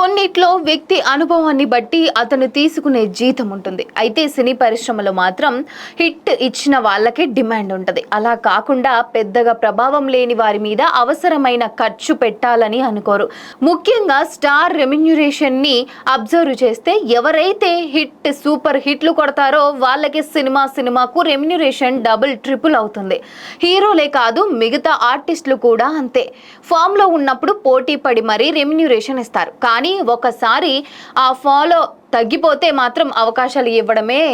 కొన్నిట్లో వ్యక్తి అనుభవాన్ని బట్టి అతను తీసుకునే జీతం ఉంటుంది. అయితే సినీ పరిశ్రమలో మాత్రం హిట్ ఇచ్చిన వాళ్ళకే డిమాండ్ ఉంటుంది. అలా కాకుండా పెద్దగా ప్రభావం లేని వారి మీద అవసరమైన ఖర్చు పెట్టాలని అనుకోరు. ముఖ్యంగా స్టార్ రెమ్యునరేషన్ని అబ్జర్వ్ చేస్తే ఎవరైతే హిట్ సూపర్ హిట్లు కొడతారో వాళ్ళకి సినిమా సినిమాకు రెమ్యునరేషన్ డబుల్ ట్రిపుల్ అవుతుంది. హీరోలే కాదు మిగతా ఆర్టిస్టులు కూడా అంతే. ఫామ్లో ఉన్నప్పుడు పోటీ పడి మరీ రెమ్యునరేషన్ ఇస్తారు. కానీ ఒకసారి ఆ ఫాలో తగ్గిపోతే మాత్రం అవకాశాలు ఇవ్వడమే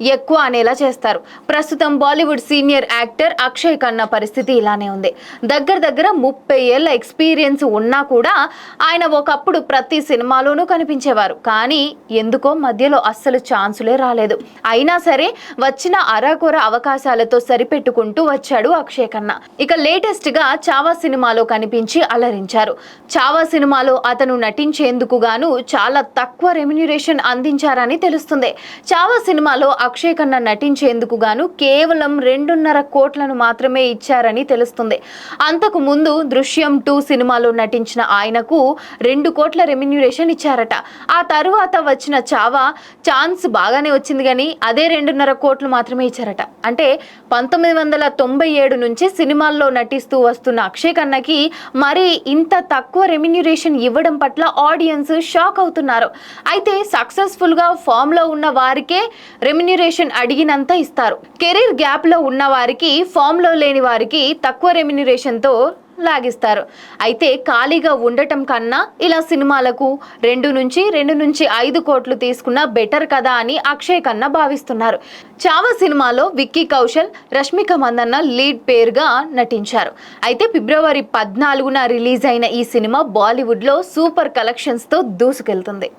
ఎక్కువ అనేలా చేస్తారు. ప్రస్తుతం Bollywood senior actor Akshaye Khanna పరిస్థితి ఇలానే ఉంది. దగ్గర దగ్గర ముప్పై ఏళ్ళ ఎక్స్పీరియన్స్ ఉన్నా కూడా ఆయన ఒకప్పుడు ప్రతి సినిమాలోనూ కనిపించేవారు. కానీ ఎందుకో మధ్యలో అస్సలు ఛాన్సులే రాలేదు. అయినా సరే వచ్చిన అరాకొర అవకాశాలతో సరిపెట్టుకుంటూ వచ్చాడు అక్షయ్ ఖన్నా. ఇక లేటెస్ట్గా చావా సినిమాలో కనిపించి అలరించారు. చావా సినిమాలో అతను నటించేందుకు గాను చాలా తక్కువ రెమ్యునరేషన్ అందించారని తెలుస్తుంది. చావా సినిమాలో అక్షయ్ ఖన్నా నటించేందుకు గాను కేవలం రెండున్నర కోట్లను మాత్రమే ఇచ్చారని తెలుస్తుంది. అంతకు ముందు దృశ్యం టూ సినిమాలో నటించిన ఆయనకు రెండు కోట్ల రెమ్యూనరేషన్ ఇచ్చారట. ఆ తరువాత వచ్చిన చావా ఛాన్స్ బాగానే వచ్చింది కానీ అదే రెండున్నర కోట్లు మాత్రమే ఇచ్చారట. అంటే పంతొమ్మిది వందల తొంభై ఏడు నుంచి సినిమాల్లో నటిస్తూ వస్తున్న అక్షయ్ ఖన్నాకి మరి ఇంత తక్కువ రెమ్యూనరేషన్ ఇవ్వడం పట్ల ఆడియన్స్ షాక్ అవుతున్నారు. అయితే సక్సెస్ఫుల్గా ఫామ్లో ఉన్న వారికే రెమ్యునరేషన్ అడిగినంత ఇస్తారు. కెరీర్ గ్యాప్లో ఉన్న వారికి ఫామ్లో లేని వారికి తక్కువ రెమ్యునరేషన్తో లాగిస్తారు. అయితే ఖాళీగా ఉండటం కన్నా ఇలా సినిమాలకు రెండు నుంచి రెండు నుంచి ఐదు కోట్లు తీసుకున్న బెటర్ కదా అని అక్షయ్ కన్నా భావిస్తున్నారు. చావా సినిమాలో విక్కీ కౌశల్ రష్మిక మందన్న లీడ్ పేరుగా నటించారు. అయితే ఫిబ్రవరి పద్నాలుగున రిలీజ్ అయిన ఈ సినిమా బాలీవుడ్లో సూపర్ కలెక్షన్స్తో దూసుకెళ్తుంది.